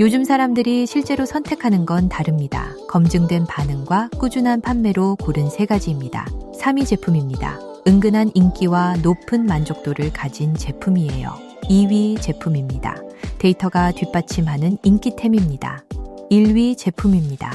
요즘 사람들이 실제로 선택하는 건 다릅니다. 검증된 반응과 꾸준한 판매로 고른 세 가지입니다. 3위 제품입니다. 은근한 인기와 높은 만족도를 가진 제품이에요. 2위 제품입니다. 데이터가 뒷받침하는 인기템입니다. 1위 제품입니다.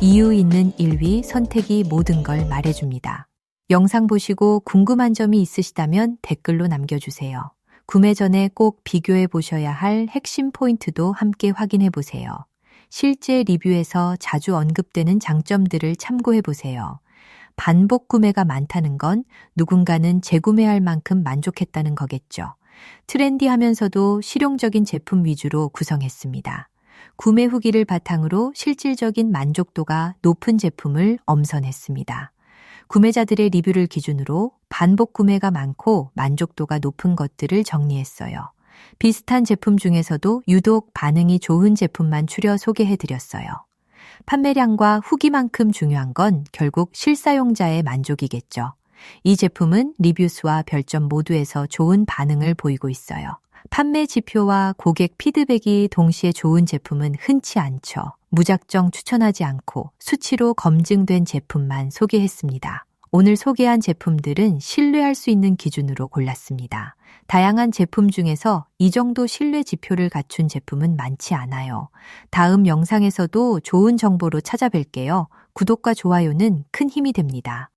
이유 있는 1위 선택이 모든 걸 말해줍니다. 영상 보시고 궁금한 점이 있으시다면 댓글로 남겨주세요. 구매 전에 꼭 비교해 보셔야 할 핵심 포인트도 함께 확인해 보세요. 실제 리뷰에서 자주 언급되는 장점들을 참고해 보세요. 반복 구매가 많다는 건 누군가는 재구매할 만큼 만족했다는 거겠죠. 트렌디하면서도 실용적인 제품 위주로 구성했습니다. 구매 후기를 바탕으로 실질적인 만족도가 높은 제품을 엄선했습니다. 구매자들의 리뷰를 기준으로 반복 구매가 많고 만족도가 높은 것들을 정리했어요. 비슷한 제품 중에서도 유독 반응이 좋은 제품만 추려 소개해 드렸어요. 판매량과 후기만큼 중요한 건 결국 실사용자의 만족이겠죠. 이 제품은 리뷰수와 별점 모두에서 좋은 반응을 보이고 있어요. 판매 지표와 고객 피드백이 동시에 좋은 제품은 흔치 않죠. 무작정 추천하지 않고 수치로 검증된 제품만 소개했습니다. 오늘 소개한 제품들은 신뢰할 수 있는 기준으로 골랐습니다. 다양한 제품 중에서 이 정도 신뢰 지표를 갖춘 제품은 많지 않아요. 다음 영상에서도 좋은 정보로 찾아뵐게요. 구독과 좋아요는 큰 힘이 됩니다.